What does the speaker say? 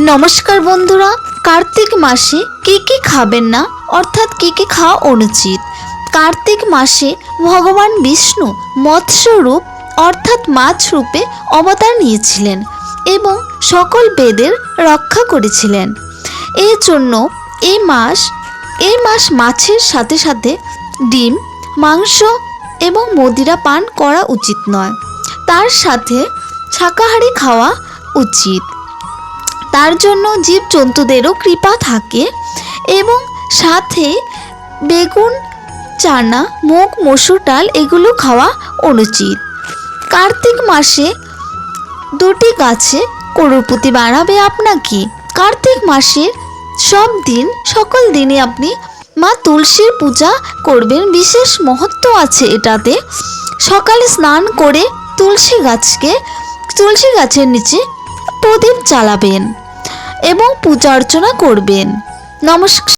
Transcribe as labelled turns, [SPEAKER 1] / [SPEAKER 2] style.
[SPEAKER 1] নমস্কার বন্ধুরা, কার্তিক মাসে কি কি খাবেন না? অর্থাৎ কি কি খাওয়া অনুচিত? কার্তিক মাসে ভগবান বিষ্ণু মৎস্যরূপ, অর্থাৎ মাছ রূপে অবতার নিয়েছিলেন এবং সকল বেদের রক্ষা করেছিলেন। এই জন্য এই মাস এই মাস মাছের সাথে সাথে ডিম, মাংস এবং মদিরা পান করা উচিত নয়। তার সাথে শাকাহারি খাওয়া উচিত। তার জন্য জীবজন্তুদেরও কৃপা থাকে এবং সাথে বেগুন, চানা, মুগ, মসুর ডাল এগুলো খাওয়া অনুচিত। কার্তিক মাসে দুটি গাছে করুপতি বাড়াবে আপনাকে। কার্তিক মাসের সব দিন, সকল দিনে আপনি মা তুলসীর পূজা করবেন। বিশেষ মহত্ব আছে এটাতে। সকালে স্নান করে তুলসী গাছকে, তুলসী গাছের নিচে প্রদীপ জ্বালাবেন। এবং পূজা অর্চনা করবেন। নমস্কার